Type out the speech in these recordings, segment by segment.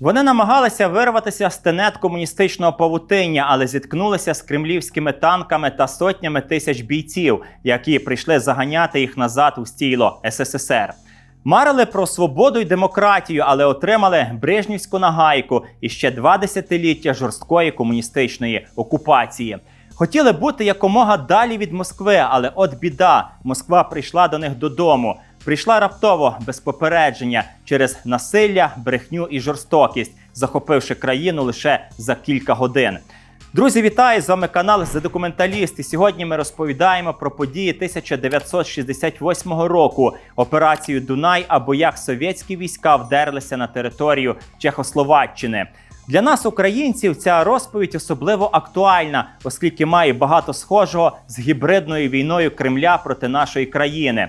Вони намагалися вирватися з тенет комуністичного павутиння, але зіткнулися з кремлівськими танками та сотнями тисяч бійців, які прийшли заганяти їх назад у стіло СССР. Марили про свободу й демократію, але отримали брежнівську нагайку і ще два десятиліття жорсткої комуністичної окупації. Хотіли бути якомога далі від Москви, але от біда, Москва прийшла до них додому. Прийшла раптово без попередження через насилля, брехню і жорстокість, захопивши країну лише за кілька годин. Друзі, вітаю! З вами канал «За документаліст. І сьогодні ми розповідаємо про події 1968 року, операцію Дунай або як совєтські війська вдерлися на територію Чехословаччини. Для нас, українців, ця розповідь особливо актуальна, оскільки має багато схожого з гібридною війною Кремля проти нашої країни.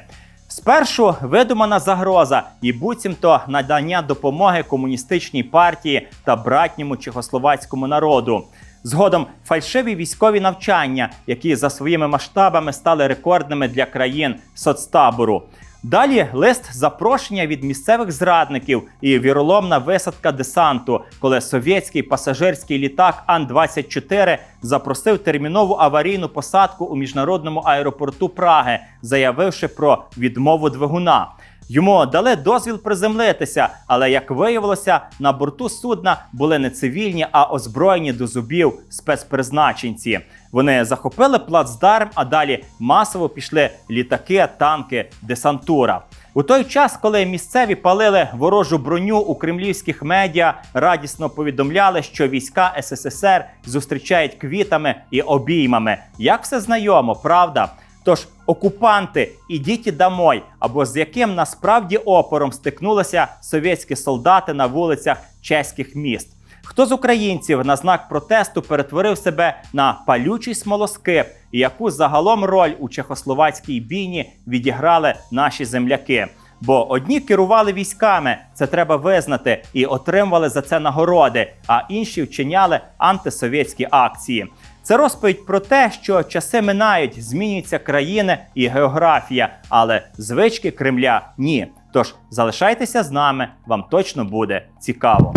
Спершу видумана загроза і буцімто надання допомоги комуністичній партії та братньому чехословацькому народу. Згодом фальшиві військові навчання, які за своїми масштабами стали рекордними для країн соцтабору. Далі лист запрошення від місцевих зрадників і віроломна висадка десанту, коли совєтський пасажирський літак Ан-24 запросив термінову аварійну посадку у міжнародному аеропорту Праги, заявивши про відмову двигуна. Йому дали дозвіл приземлитися, але як виявилося, на борту судна були не цивільні, а озброєні до зубів спецпризначенці. Вони захопили плацдарм, а далі масово пішли літаки, танки, десантура. У той час, коли місцеві палили ворожу броню у кремлівських медіа, радісно повідомляли, що війська СССР зустрічають квітами і обіймами. Як все знайомо, правда? Тож окупанти, ідіть домой, або з яким насправді опором стикнулися совєтські солдати на вулицях чеських міст. Хто з українців на знак протесту перетворив себе на палючий смолоскип, і яку загалом роль у чехословацькій бійні відіграли наші земляки? Бо одні керували військами, це треба визнати, і отримували за це нагороди, а інші вчиняли антисовєтські акції. Це розповідь про те, що часи минають, змінюються країни і географія, але звички Кремля ні. Тож залишайтеся з нами, вам точно буде цікаво.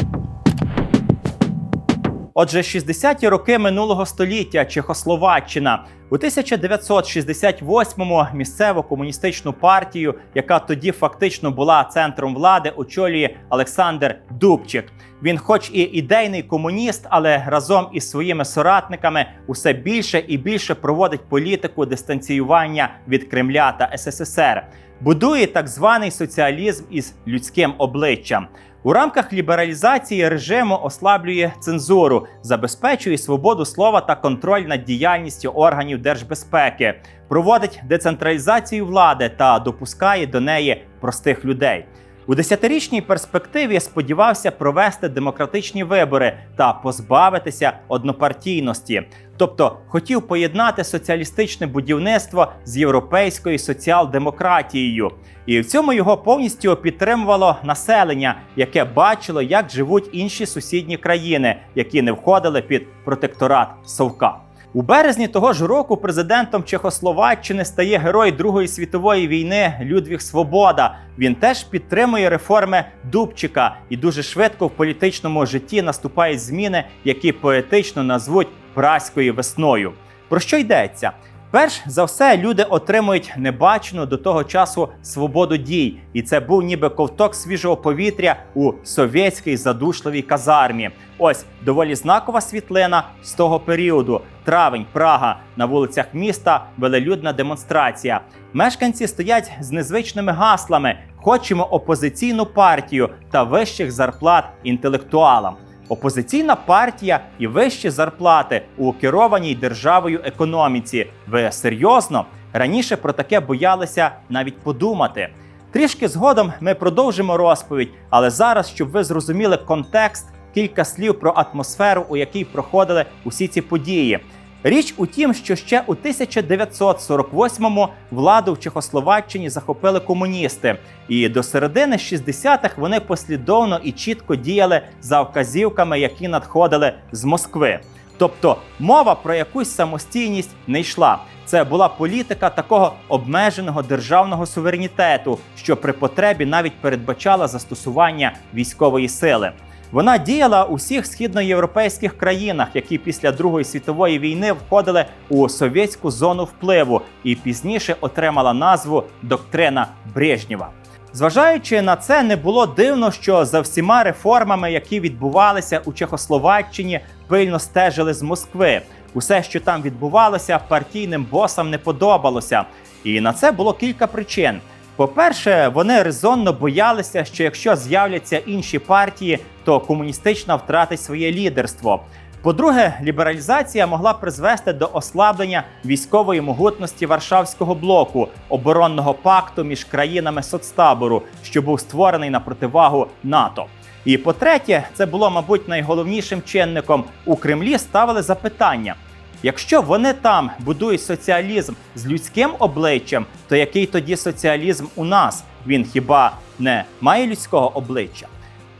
Отже, 60-ті роки минулого століття Чехословаччина у 1968-му місцеву комуністичну партію, яка тоді фактично була центром влади, очолює Олександр Дубчик. Він, хоч і ідейний комуніст, але разом із своїми соратниками усе більше і більше проводить політику дистанціювання від Кремля та СССР, будує так званий соціалізм із людським обличчям. У рамках лібералізації режиму ослаблює цензуру, забезпечує свободу слова та контроль над діяльністю органів держбезпеки, проводить децентралізацію влади та допускає до неї простих людей. У десятирічній перспективі сподівався провести демократичні вибори та позбавитися однопартійності, тобто хотів поєднати соціалістичне будівництво з європейською соціал-демократією. І в цьому його повністю підтримувало населення, яке бачило, як живуть інші сусідні країни, які не входили під протекторат Совка. У березні того ж року президентом Чехословаччини стає герой Другої світової війни Людвіг Свобода. Він теж підтримує реформи Дубчика, і дуже швидко в політичному житті наступають зміни, які поетично назвуть праською весною. Про що йдеться? Перш за все, люди отримують небачену до того часу свободу дій, і це був ніби ковток свіжого повітря у совєтській задушливій казармі. Ось доволі знакова світлина з того періоду. Травень, Прага на вулицях міста велелюдна демонстрація. Мешканці стоять з незвичними гаслами: хочемо опозиційну партію та вищих зарплат інтелектуалам. Опозиційна партія і вищі зарплати у керованій державою економіці. Ви серйозно раніше про таке боялися навіть подумати. Трішки згодом ми продовжимо розповідь, але зараз, щоб ви зрозуміли контекст, кілька слів про атмосферу, у якій проходили усі ці події. Річ у тім, що ще у 1948-му владу в Чехословаччині захопили комуністи, і до середини 60-х вони послідовно і чітко діяли за вказівками, які надходили з Москви. Тобто мова про якусь самостійність не йшла. Це була політика такого обмеженого державного суверенітету, що при потребі навіть передбачала застосування військової сили. Вона діяла у всіх східноєвропейських країнах, які після Другої світової війни входили у совєтську зону впливу, і пізніше отримала назву Доктрина Брежнєва. Зважаючи на це, не було дивно, що за всіма реформами, які відбувалися у Чехословаччині, пильно стежили з Москви. Усе, що там відбувалося, партійним босам не подобалося. І на це було кілька причин. По-перше, вони резонно боялися, що якщо з'являться інші партії, то комуністична втратить своє лідерство. По-друге, лібералізація могла призвести до ослаблення військової могутності Варшавського блоку, оборонного пакту між країнами соцтабору, що був створений на противагу НАТО. І по-третє, це було, мабуть, найголовнішим чинником у Кремлі ставили запитання. Якщо вони там будують соціалізм з людським обличчям, то який тоді соціалізм у нас? Він хіба не має людського обличчя?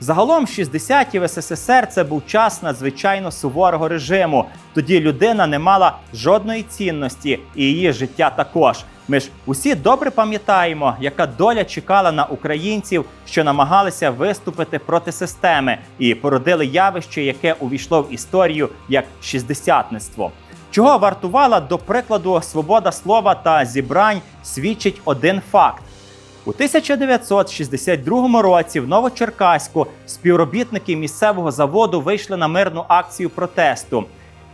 Загалом 60-ті в СССР це був час надзвичайно суворого режиму. Тоді людина не мала жодної цінності, і її життя також. Ми ж усі добре пам'ятаємо, яка доля чекала на українців, що намагалися виступити проти системи, і породили явище, яке увійшло в історію як шістдесятництво. Чого вартувала до прикладу свобода слова та зібрань, свідчить один факт. У 1962 році в Новочеркаську співробітники місцевого заводу вийшли на мирну акцію протесту.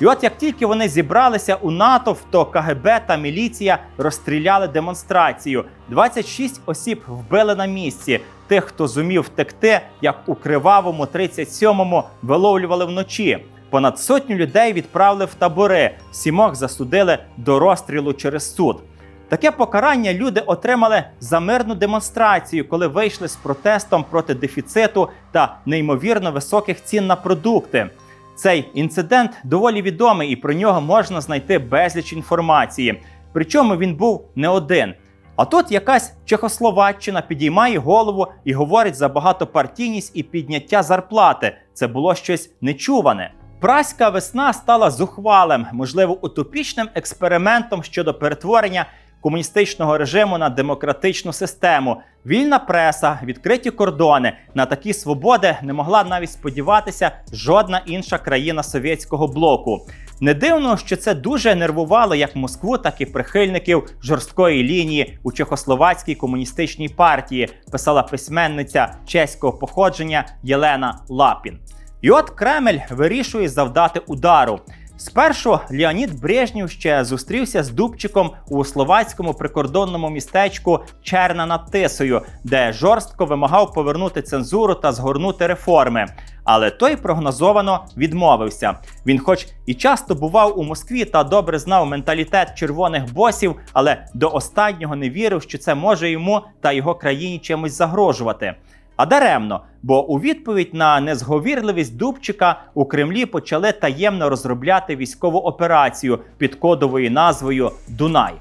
І от як тільки вони зібралися у натовп, то КГБ та міліція розстріляли демонстрацію. 26 осіб вбили на місці. Тих, хто зумів втекти, як у кривавому 37-му виловлювали вночі. Понад сотню людей відправили в табори. Сімох засудили до розстрілу через суд. Таке покарання люди отримали за мирну демонстрацію, коли вийшли з протестом проти дефіциту та неймовірно високих цін на продукти. Цей інцидент доволі відомий, і про нього можна знайти безліч інформації. Причому він був не один. А тут якась Чехословаччина підіймає голову і говорить за багатопартійність і підняття зарплати. Це було щось нечуване. Праська весна стала зухвалим, можливо, утопічним експериментом щодо перетворення комуністичного режиму на демократичну систему. Вільна преса, відкриті кордони на такі свободи не могла навіть сподіватися жодна інша країна совєтського блоку. Не дивно, що це дуже нервувало як Москву, так і прихильників жорсткої лінії у Чехословацькій комуністичній партії, писала письменниця чеського походження Єлена Лапін. І от Кремль вирішує завдати удару. Спершу Леонід Брежнєв ще зустрівся з Дубчиком у словацькому прикордонному містечку Черна над Тисою, де жорстко вимагав повернути цензуру та згорнути реформи. Але той прогнозовано відмовився. Він, хоч і часто бував у Москві та добре знав менталітет червоних босів, але до останнього не вірив, що це може йому та його країні чимось загрожувати. А даремно, бо у відповідь на незговірливість Дубчика у Кремлі почали таємно розробляти військову операцію під кодовою назвою Дунай.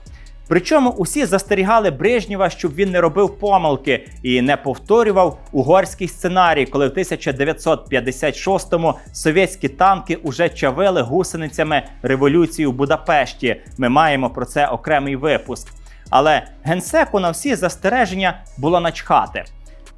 Причому усі застерігали Брежнєва, щоб він не робив помилки і не повторював угорський сценарій, коли в 1956-му совєтські танки уже чавили гусеницями революцію в Будапешті. Ми маємо про це окремий випуск. Але генсеку на всі застереження було начхати.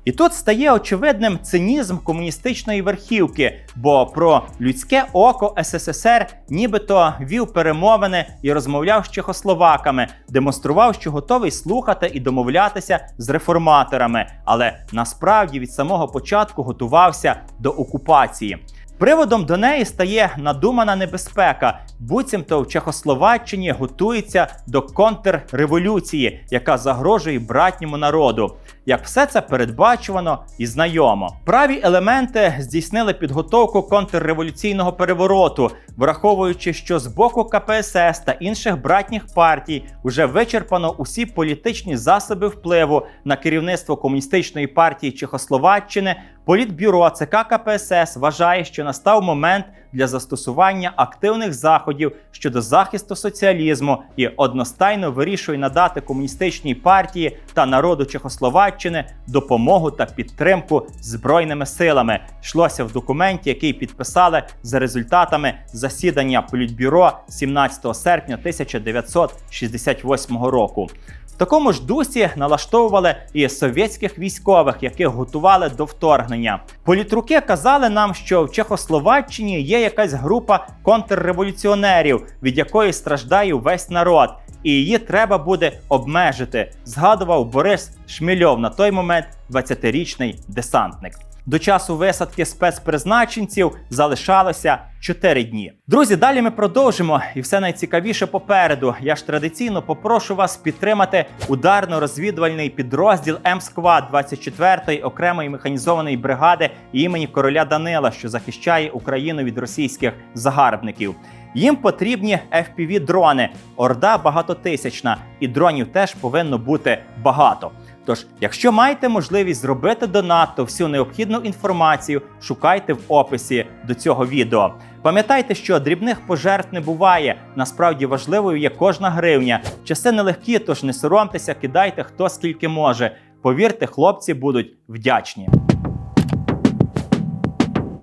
І тут стає очевидним цинізм комуністичної верхівки, бо про людське око СССР нібито вів перемовини і розмовляв з чехословаками, демонстрував, що готовий слухати і домовлятися з реформаторами, але насправді від самого початку готувався до окупації. Приводом до неї стає надумана небезпека. Буцімто в Чехословаччині готується до контрреволюції, яка загрожує братньому народу. Як все це передбачувано і знайомо. Праві елементи здійснили підготовку контрреволюційного перевороту, враховуючи, що з боку КПСС та інших братніх партій вже вичерпано усі політичні засоби впливу на керівництво комуністичної партії Чехословаччини. Політбюро ЦК КПСС вважає, що настав момент для застосування активних заходів щодо захисту соціалізму і одностайно вирішує надати комуністичній партії та народу Чехословаччини допомогу та підтримку збройними силами. Йшлося в документі, який підписали за результатами засідання Політбюро 17 серпня 1968 року. Такому ж дусі налаштовували і совєтських військових, яких готували до вторгнення. Політруки казали нам, що в Чехословаччині є якась група контрреволюціонерів, від якої страждає весь народ, і її треба буде обмежити. Згадував Борис Шмільов на той момент 20-річний десантник. До часу висадки спецпризначенців залишалося 4 дні. Друзі, далі ми продовжимо, і все найцікавіше попереду. Я ж традиційно попрошу вас підтримати ударно-розвідувальний підрозділ М-Сквад 24-ї окремої механізованої бригади імені короля Данила, що захищає Україну від російських загарбників. Їм потрібні fpv дрони орда багатотисячна, і дронів теж повинно бути багато. Тож, якщо маєте можливість зробити донат, то всю необхідну інформацію шукайте в описі до цього відео. Пам'ятайте, що дрібних пожертв не буває. Насправді важливою є кожна гривня. Часи нелегкі, тож не соромтеся, кидайте хто скільки може. Повірте, хлопці будуть вдячні.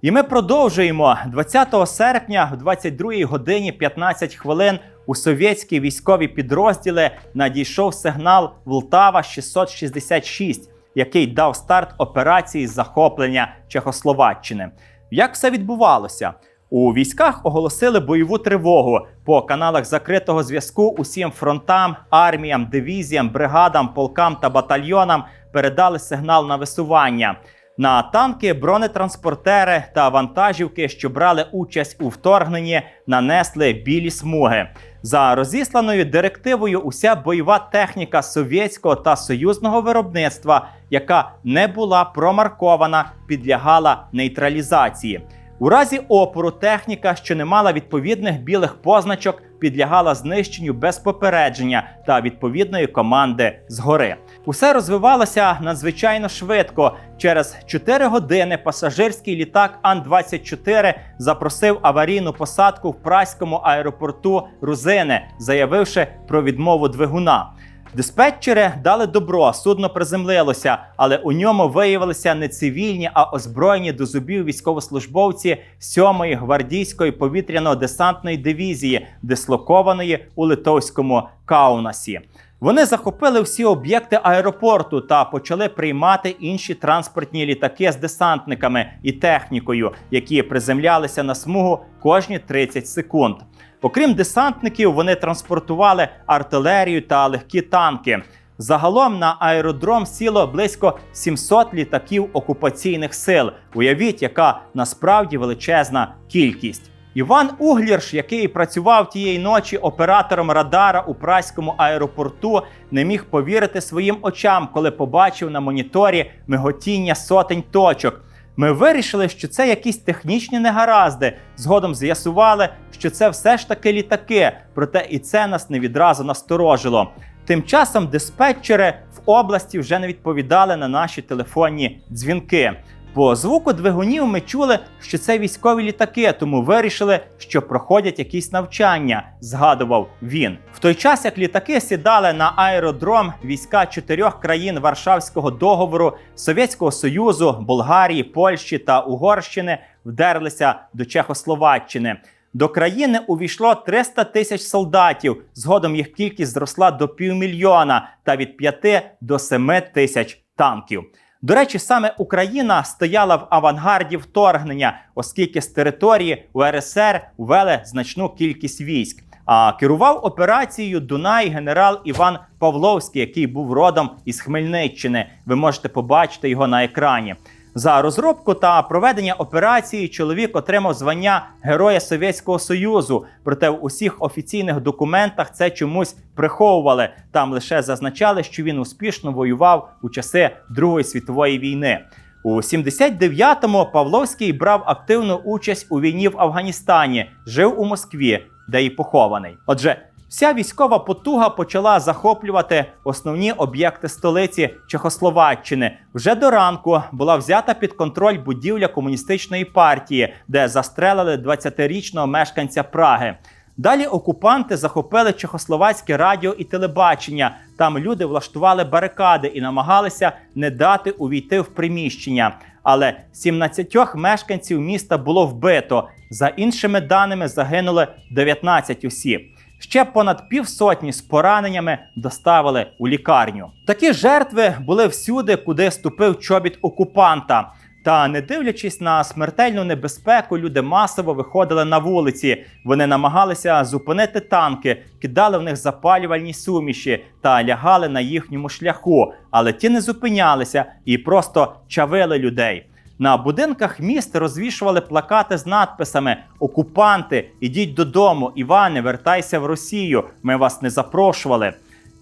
І ми продовжуємо 20 серпня в 22 годині 15 хвилин. У совєтські військові підрозділи надійшов сигнал Влтава 666, який дав старт операції захоплення Чехословаччини. Як все відбувалося? У військах оголосили бойову тривогу по каналах закритого зв'язку усім фронтам, арміям, дивізіям, бригадам, полкам та батальйонам передали сигнал на висування. На танки, бронетранспортери та вантажівки, що брали участь у вторгненні, нанесли білі смуги. За розісланою директивою, уся бойова техніка совєтського та союзного виробництва, яка не була промаркована, підлягала нейтралізації. У разі опору техніка, що не мала відповідних білих позначок, підлягала знищенню без попередження та відповідної команди згори. Усе розвивалося надзвичайно швидко. Через 4 години пасажирський літак Ан-24 запросив аварійну посадку в праському аеропорту Рузини, заявивши про відмову двигуна. Диспетчери дали добро, судно приземлилося, але у ньому виявилися не цивільні, а озброєні до зубів військовослужбовці 7-ї гвардійської повітряно-десантної дивізії, дислокованої у литовському Каунасі. Вони захопили всі об'єкти аеропорту та почали приймати інші транспортні літаки з десантниками і технікою, які приземлялися на смугу кожні 30 секунд. Окрім десантників, вони транспортували артилерію та легкі танки. Загалом на аеродром сіло близько 700 літаків окупаційних сил. Уявіть, яка насправді величезна кількість. Іван Углірш, який працював тієї ночі оператором радара у праському аеропорту, не міг повірити своїм очам, коли побачив на моніторі миготіння сотень точок. Ми вирішили, що це якісь технічні негаразди. Згодом з'ясували, що це все ж таки літаки, проте і це нас не відразу насторожило. Тим часом диспетчери в області вже не відповідали на наші телефонні дзвінки. По звуку двигунів ми чули, що це військові літаки, тому вирішили, що проходять якісь навчання, згадував він. В той час, як літаки сідали на аеродром війська чотирьох країн Варшавського договору, Совєтського Союзу, Болгарії, Польщі та Угорщини вдерлися до Чехословаччини. До країни увійшло 300 тисяч солдатів. Згодом їх кількість зросла до півмільйона та від 5 до 7 тисяч танків. До речі, саме Україна стояла в авангарді вторгнення, оскільки з території УРСР ввели значну кількість військ. А керував операцією Дунай генерал Іван Павловський, який був родом із Хмельниччини. Ви можете побачити його на екрані. За розробку та проведення операції чоловік отримав звання Героя Совєтського Союзу. Проте в усіх офіційних документах це чомусь приховували. Там лише зазначали, що він успішно воював у часи Другої світової війни. У 79-му Павловський брав активну участь у війні в Афганістані, жив у Москві, де й похований. Отже, Вся військова потуга почала захоплювати основні об'єкти столиці Чехословаччини. Вже до ранку була взята під контроль будівля комуністичної партії, де застрелили 20-річного мешканця Праги. Далі окупанти захопили чехословацьке радіо і телебачення. Там люди влаштували барикади і намагалися не дати увійти в приміщення. Але 17 мешканців міста було вбито. За іншими даними загинули 19 осіб. Ще понад півсотні з пораненнями доставили у лікарню. Такі жертви були всюди, куди ступив чобіт окупанта. Та не дивлячись на смертельну небезпеку, люди масово виходили на вулиці. Вони намагалися зупинити танки, кидали в них запалювальні суміші та лягали на їхньому шляху. Але ті не зупинялися і просто чавили людей. На будинках міст розвішували плакати з надписами Окупанти, ідіть додому, Іване, вертайся в Росію. Ми вас не запрошували.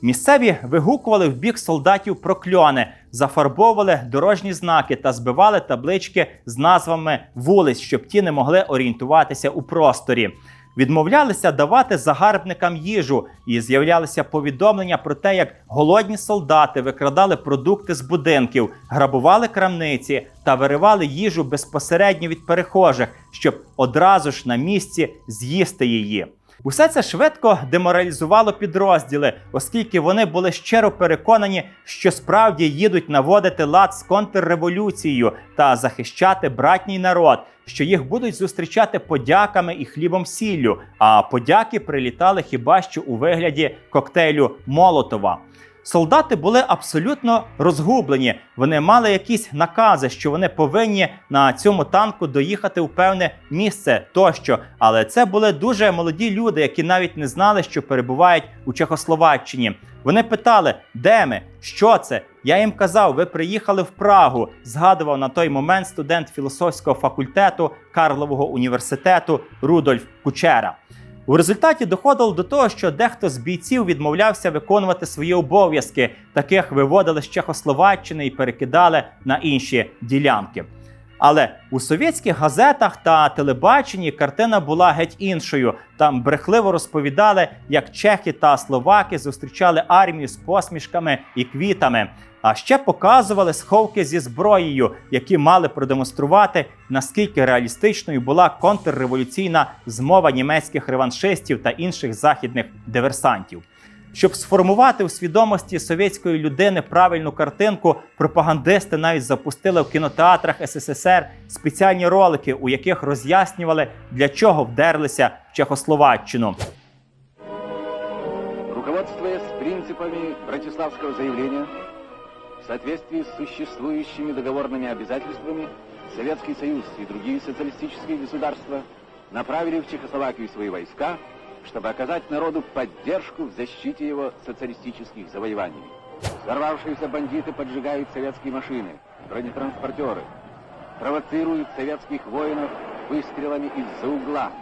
Місцеві вигукували в бік солдатів прокльони, зафарбовували дорожні знаки та збивали таблички з назвами вулиць, щоб ті не могли орієнтуватися у просторі. Відмовлялися давати загарбникам їжу, і з'являлися повідомлення про те, як голодні солдати викрадали продукти з будинків, грабували крамниці та виривали їжу безпосередньо від перехожих, щоб одразу ж на місці з'їсти її. Усе це швидко деморалізувало підрозділи, оскільки вони були щиро переконані, що справді їдуть наводити лад з контрреволюцією та захищати братній народ, що їх будуть зустрічати подяками і хлібом сіллю. А подяки прилітали хіба що у вигляді коктейлю Молотова. Солдати були абсолютно розгублені. Вони мали якісь накази, що вони повинні на цьому танку доїхати у певне місце тощо. Але це були дуже молоді люди, які навіть не знали, що перебувають у Чехословаччині. Вони питали, де ми, що це. Я їм казав, ви приїхали в Прагу. Згадував на той момент студент філософського факультету Карлового університету Рудольф Кучера. У результаті доходило до того, що дехто з бійців відмовлявся виконувати свої обов'язки. Таких виводили з Чехословаччини і перекидали на інші ділянки. Але у совєтських газетах та телебаченні картина була геть іншою. Там брехливо розповідали, як чехи та словаки зустрічали армію з посмішками і квітами. А ще показували сховки зі зброєю, які мали продемонструвати, наскільки реалістичною була контрреволюційна змова німецьких реваншистів та інших західних диверсантів. Щоб сформувати у свідомості совєтської людини правильну картинку, пропагандисти навіть запустили в кінотеатрах СССР спеціальні ролики, у яких роз'яснювали, для чого вдерлися в Чехословаччину. Руководствуясь принципами Братиславского заявления, в соответствии с существующими договорными обязательствами, Советский Союз и другие социалистические государства направили в Чехословакию свои войска, чтобы оказать народу поддержку в защите его социалистических завоеваний. Взорвавшиеся бандиты поджигают советские машины, бронетранспортеры, провоцируют советских воинов выстрелами из-за угла,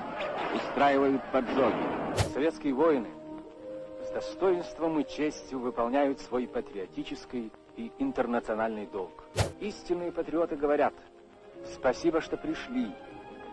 устраивают поджоги. Советские воины с достоинством и честью выполняют свой патриотический и интернациональный долг. Истинные патриоты говорят, спасибо, что пришли,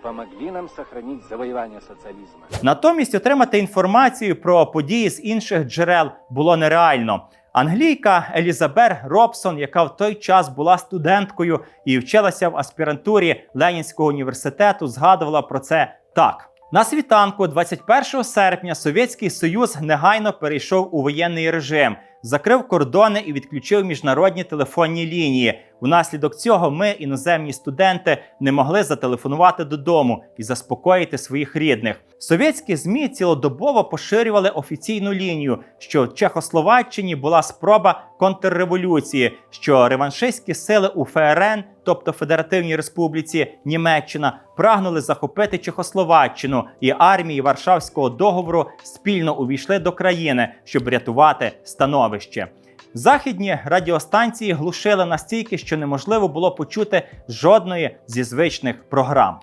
помогли нам сохранить завоевание социализма. Натомість отримати інформацію про події з інших джерел було нереально. Англійка Елізабер Робсон, яка в той час була студенткою і вчилася в аспірантурі Ленінського університету, згадувала про це так. На світанку, 21 серпня, Совєтський Союз негайно перейшов у воєнний режим, закрив кордони і відключив міжнародні телефонні лінії. Унаслідок цього ми, іноземні студенти, не могли зателефонувати додому і заспокоїти своїх рідних. Совєтські змі цілодобово поширювали офіційну лінію, що в Чехословаччині була спроба контрреволюції, що реваншистські сили у ФРН, тобто Федеративній Республіці Німеччина, прагнули захопити Чехословаччину, і армії Варшавського договору спільно увійшли до країни, щоб рятувати становище. Західні радіостанції глушили настільки, що неможливо було почути жодної зі звичних програм.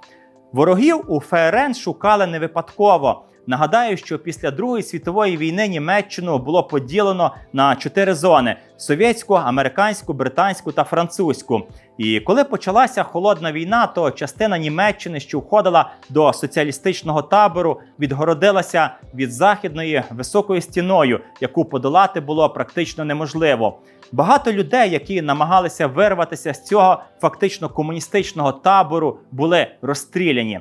Ворогів у ФРН шукали не випадково. Нагадаю, що після Другої світової війни Німеччину було поділено на чотири зони: совєтську, американську, британську та французьку. І коли почалася холодна війна, то частина Німеччини, що входила до соціалістичного табору, відгородилася від західної високою стіною, яку подолати було практично неможливо. Багато людей, які намагалися вирватися з цього фактично комуністичного табору, були розстріляні.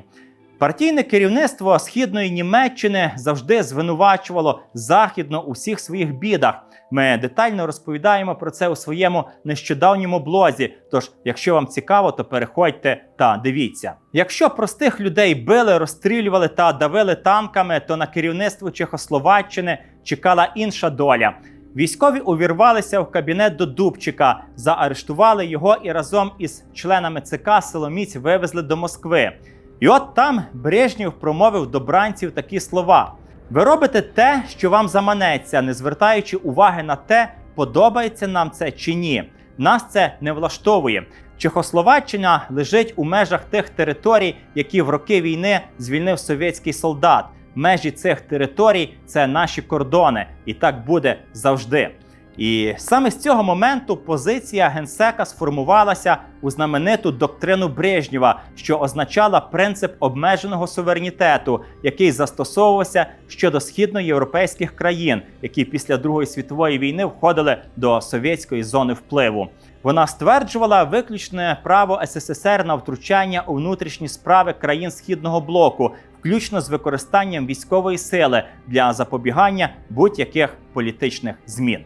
Партійне керівництво східної Німеччини завжди звинувачувало західно у всіх своїх бідах. Ми детально розповідаємо про це у своєму нещодавньому блозі. Тож, якщо вам цікаво, то переходьте та дивіться. Якщо простих людей били, розстрілювали та давили танками, то на керівництво Чехословаччини чекала інша доля. Військові увірвалися в кабінет до Дубчика, заарештували його і разом із членами ЦК Соломіць вивезли до Москви. І от там Брежнєв промовив до бранців такі слова: ви робите те, що вам заманеться, не звертаючи уваги на те, подобається нам це чи ні. Нас це не влаштовує. Чехословаччина лежить у межах тих територій, які в роки війни звільнив совєтський солдат. Межі цих територій це наші кордони, і так буде завжди. І саме з цього моменту позиція генсека сформувалася у знамениту доктрину Брежнєва, що означала принцип обмеженого суверенітету, який застосовувався щодо східноєвропейських країн, які після Другої світової війни входили до совєтської зони впливу. Вона стверджувала виключне право СССР на втручання у внутрішні справи країн східного блоку, включно з використанням військової сили для запобігання будь-яких політичних змін.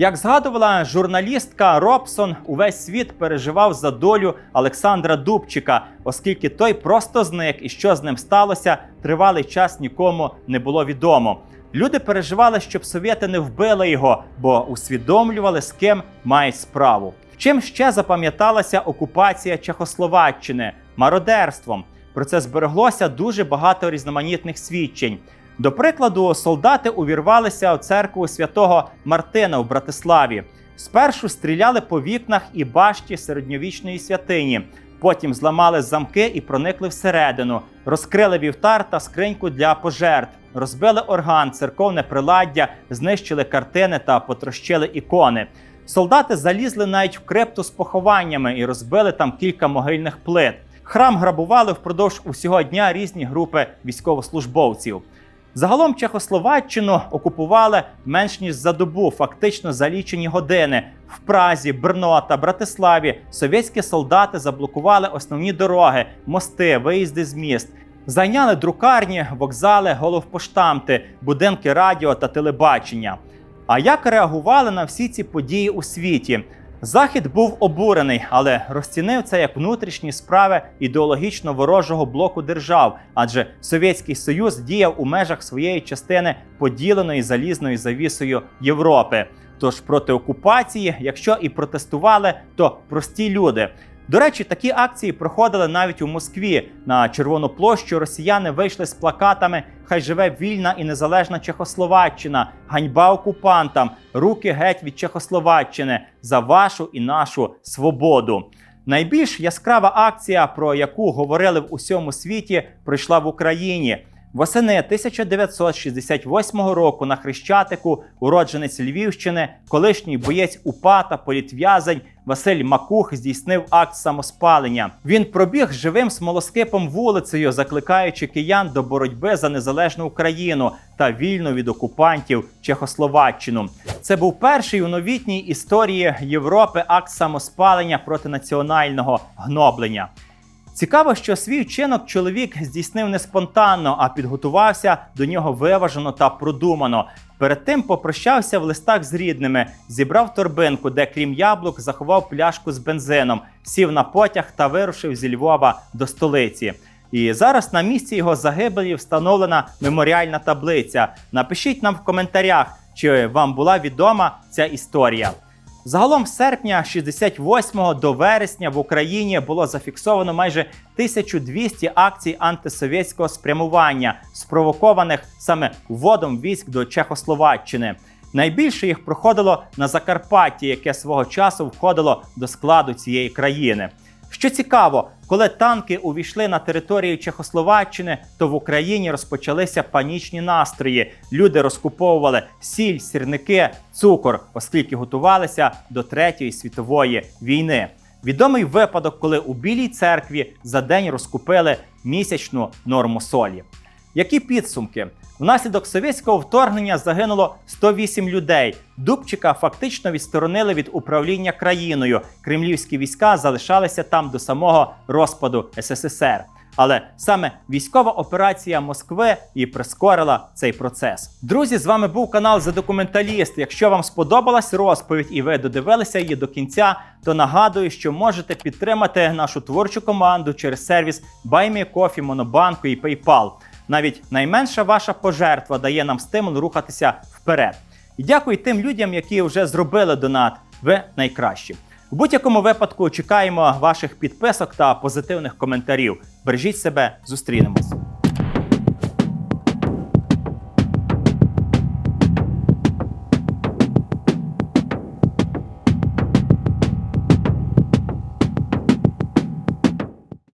Як згадувала журналістка Робсон, увесь світ переживав за долю Олександра Дубчика, оскільки той просто зник і що з ним сталося, тривалий час нікому не було відомо. Люди переживали, щоб совєти не вбили його, бо усвідомлювали, з ким мають справу. Чим ще запам'яталася окупація Чехословаччини мародерством. Про це збереглося дуже багато різноманітних свідчень. До прикладу, солдати увірвалися у церкву святого Мартина в Братиславі. Спершу стріляли по вікнах і башті середньовічної святині. Потім зламали замки і проникли всередину, розкрили вівтар та скриньку для пожертв, розбили орган, церковне приладдя, знищили картини та потрощили ікони. Солдати залізли навіть в крипту з похованнями і розбили там кілька могильних плит. Храм грабували впродовж усього дня різні групи військовослужбовців. Загалом Чехословаччину окупували менш ніж за добу, фактично за лічені години. В Празі, Брно та Братиславі совєтські солдати заблокували основні дороги, мости, виїзди з міст. Зайняли друкарні, вокзали, головпоштамти, будинки радіо та телебачення. А як реагували на всі ці події у світі? Захід був обурений, але розцінив це як внутрішні справи ідеологічно ворожого блоку держав, адже Совєтський Союз діяв у межах своєї частини поділеної залізною завісою Європи. Тож проти окупації, якщо і протестували, то прості люди. До речі, такі акції проходили навіть у Москві. На Червону площу росіяни вийшли з плакатами Хай живе вільна і незалежна Чехословаччина, ганьба окупантам, руки геть від Чехословаччини за вашу і нашу свободу. Найбільш яскрава акція, про яку говорили в усьому світі, пройшла в Україні. Восени 1968 року на Хрещатику уродженець Львівщини, колишній боєць УПА та політв'язень Василь Макух здійснив акт самоспалення. Він пробіг живим смолоскипом вулицею, закликаючи киян до боротьби за незалежну Україну та вільну від окупантів Чехословаччину. Це був перший у новітній історії Європи акт самоспалення проти національного гноблення. Цікаво, що свій вчинок чоловік здійснив не спонтанно, а підготувався до нього виважено та продумано. Перед тим попрощався в листах з рідними, зібрав торбинку, де крім яблук заховав пляшку з бензином, сів на потяг та вирушив зі Львова до столиці. І зараз на місці його загибелі встановлена меморіальна таблиця. Напишіть нам в коментарях, чи вам була відома ця історія. Загалом з серпня 68 до вересня в Україні було зафіксовано майже 1200 акцій антисовєтського спрямування, спровокованих саме вводом військ до Чехословаччини. Найбільше їх проходило на Закарпатті, яке свого часу входило до складу цієї країни. Що цікаво, коли танки увійшли на територію Чехословаччини, то в Україні розпочалися панічні настрої. Люди розкуповували сіль, сірники, цукор, оскільки готувалися до Третьої світової війни. Відомий випадок, коли у Білій церкві за день розкупили місячну норму солі. Які підсумки? Внаслідок совєтського вторгнення загинуло 108 людей. Дубчика фактично відсторонили від управління країною. Кремлівські війська залишалися там до самого розпаду СССР. Але саме військова операція Москви і прискорила цей процес. Друзі, з вами був канал За Документаліст. Якщо вам сподобалась розповідь і ви додивилися її до кінця, то нагадую, що можете підтримати нашу творчу команду через сервіс BuyMeCoffee, Монобанку і PayPal. Навіть найменша ваша пожертва дає нам стимул рухатися вперед. І дякую тим людям, які вже зробили донат. Ви найкращі. У будь-якому випадку чекаємо ваших підписок та позитивних коментарів. Бережіть себе, зустрінемось.